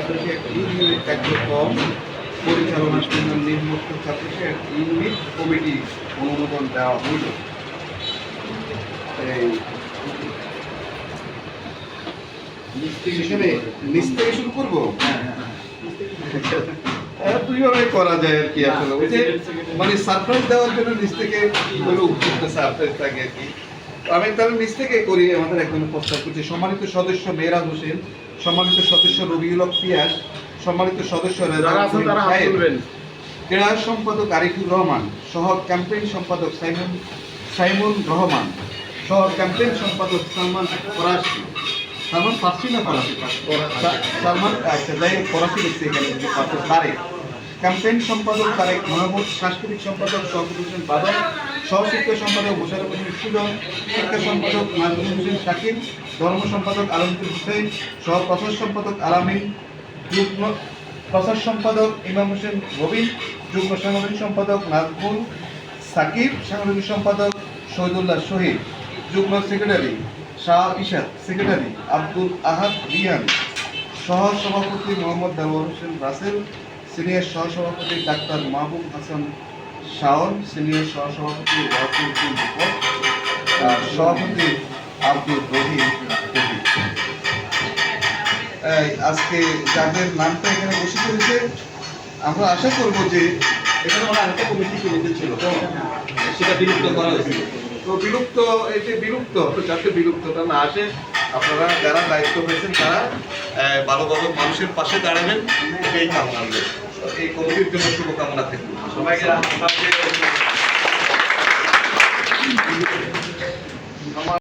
ছাত্রশিক্ষা ইউনিয়নের কার্যক্রম পরিচালনার জন্য নিম্নোক্ত ছাত্রশিক্ষা ইউনিট কমিটি অনুমোদন দেওয়া হইল। নিচ থেকে শুরু করব? হ্যাঁ, দুইভাবে করা যায় আর কি আসলে। মানে সারপ্রাইজ দেওয়ার জন্য নিচ থেকে উপযুক্ত সারপ্রাইজ থাকে আর কি। আমি তাহলে নিচ থেকে করি আমাদের একজন প্রস্তাব করছি সম্মানিত সদস্য মেহরাজ হোসেন সম্মানিত সদস্য রবিউল পিয়াস সম্মানিত সদস্য ক্রীড়া সম্পাদক আরিফুর রহমান সহ ক্যাম্পেইন সম্পাদক সাইমন সাইমন রহমান সহ ক্যাম্পেইন সম্পাদক সালমান ফরাসি। সালমান ফার্সি না ফরাসি? সালমান আচ্ছা যাই ফরাসি লিখছে এখানে তারেক। ক্যাম্পেইন সম্পাদক তারেক মাহমুদ, সাংস্কৃতিক সম্পাদক শওকত হোসেন বাদল সহশিক্ষা সম্পাদক মোশারফ হোসেন সুজন, শিক্ষা সম্পাদক নাজমুল হোসেন শাকিব ধর্ম সম্পাদক আলমগীর হোসেন, সহ প্রচার সম্পাদক আলামিন যুগ্ম প্রচার সম্পাদক ইমাম হোসেন রবিন যুগ্ম সাংগঠনিক সম্পাদক নাজমুল সাকিব, সাংগঠনিক সম্পাদক শহীদুল্লাহ শহীদ, যুগ্ম সেক্রেটারি শাহ ইশাদ সেক্রেটারি আব্দুল আহাদ রিয়ান, সহ সভাপতি মোহাম্মদ দেওয়ার হোসেন রাসেল সিনিয়র সহসভাপতি ডাক্তার মাহবুব হাসান শাওন সিনিয়র সহসভাপতি উদ্দিন দীপক সভাপতি আব্দুল রহিম। আজকে যাদের নামটা এখানে বসে পড়েছে আমরা আশা করব যে এখানে আমার আরেকটা কমিটি কমিটি ছিল? সেটা বিলুপ্ত করা হয়েছিল তো বিলুপ্ত এই যে বিলুপ্ত তো যাতে বিলুপ্তটা না আসে আপনারা যারা দায়িত্ব পেয়েছেন তারা আহ, ভালোভাবে মানুষের পাশে দাঁড়াবেন এই কামনা এই কমিটির জন্য শুভকামনা থাকবে সবাইকে